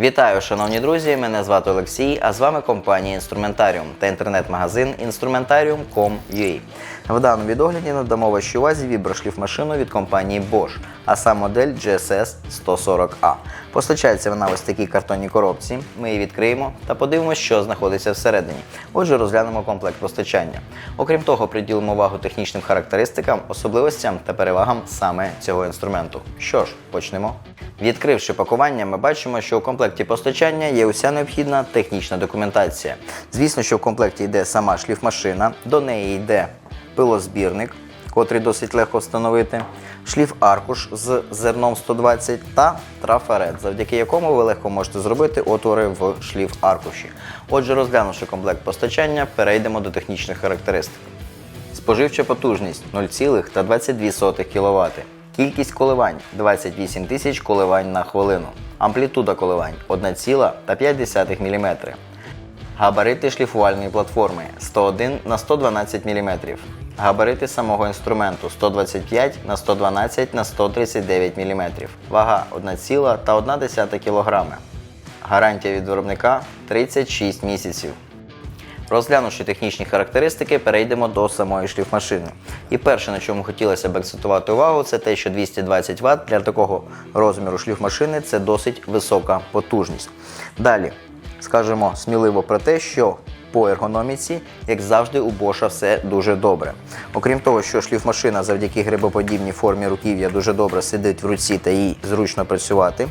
Вітаю, шановні друзі! Мене звати Олексій, а з вами компанія Інструментаріум та інтернет-магазин Instrumentarium.com.ua. В даному відогляді надамо вашій увазі віброшліфмашину від компанії Bosch, а сам модель GSS 140A. Постачається вона ось такій картонній коробці. Ми її відкриємо та подивимося, що знаходиться всередині. Отже, розглянемо комплект постачання. Окрім того, приділимо увагу технічним характеристикам, особливостям та перевагам саме цього інструменту. Що ж, почнемо. Відкривши пакування, ми бачимо, що у комплекті постачання є уся необхідна технічна документація. Звісно, що в комплекті йде сама шліфмашина, до неї йде пилозбірник, котрий досить легко встановити, шліф-аркуш з зерном 120 та трафарет, завдяки якому ви легко можете зробити отвори в шліф-аркуші. Отже, розглянувши комплект постачання, перейдемо до технічних характеристик. Споживча потужність 0,22 кВт. Кількість коливань 28 тисяч коливань на хвилину. Амплітуда коливань 1,5 мм. Габарити шліфувальної платформи 101 на 112 мм. Габарити самого інструменту 125 на 112 на 139 мм. Вага 1,1 кг. Гарантія від виробника 36 місяців. Розглянувши технічні характеристики, перейдемо до самої шліфмашини. І перше, на чому хотілося б акцентувати увагу, це те, що 220 Вт для такого розміру шліфмашини це досить висока потужність. Далі скажемо сміливо про те, що по ергономіці, як завжди, у Боша все дуже добре. Окрім того, що шліфмашина завдяки грибоподібній формі руків'я дуже добре сидить в руці та їй зручно працювати.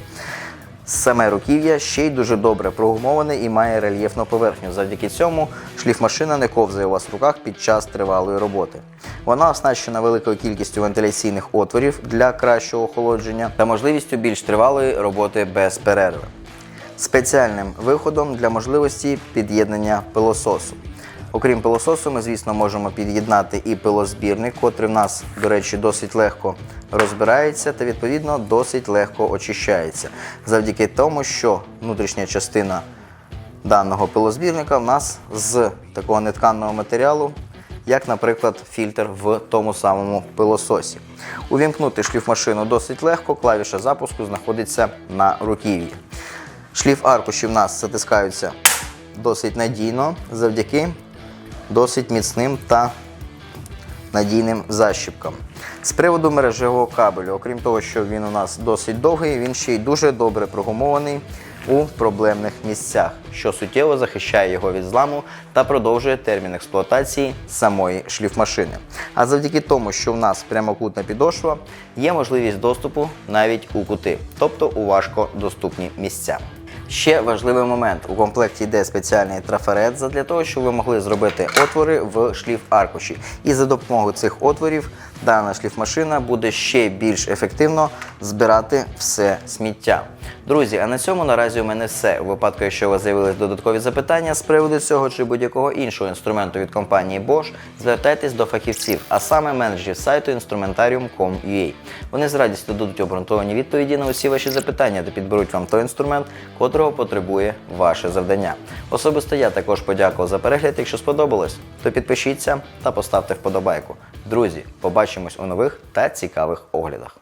Саме руків'я ще й дуже добре прогумоване і має рельєфну поверхню. Завдяки цьому шліфмашина не ковзає у вас в руках під час тривалої роботи. Вона оснащена великою кількістю вентиляційних отворів для кращого охолодження та можливістю більш тривалої роботи без перерви. Спеціальним виходом для можливості під'єднання пилососу. Окрім пилососу, ми, звісно, можемо під'єднати і пилозбірник, котрий в нас, до речі, досить легко розбирається та, відповідно, досить легко очищається. Завдяки тому, що внутрішня частина даного пилозбірника в нас з такого нетканного матеріалу, як, наприклад, фільтр в тому самому пилососі. Увімкнути шліфмашину досить легко, клавіша запуску знаходиться на руків'ї. Шліф аркуші в нас затискаються досить надійно завдяки досить міцним та надійним защіпкам. З приводу мережевого кабелю, окрім того, що він у нас досить довгий, він ще й дуже добре прогумований у проблемних місцях, що суттєво захищає його від зламу та продовжує термін експлуатації самої шліфмашини. А завдяки тому, що в нас прямокутна підошва, є можливість доступу навіть у кути, тобто у важкодоступні місця. Ще важливий момент: у комплекті йде спеціальний трафарет для того, щоб ви могли зробити отвори в шліф-аркуші. І за допомогою цих отворів дана шліфмашина буде ще більш ефективно збирати все сміття. Друзі, а на цьому наразі у мене все. У випадку, якщо у вас з'явились додаткові запитання з приводу цього чи будь-якого іншого інструменту від компанії Bosch, звертайтесь до фахівців, а саме менеджерів сайту instrumentarium.com.ua. Вони з радістю дадуть обґрунтовані відповіді на усі ваші запитання та підберуть вам той інструмент, котрого потребує ваше завдання. Особисто я також подякував за перегляд. Якщо сподобалось, то підпишіться та поставте вподобайку. Друзі, побачимось у нових та цікавих оглядах.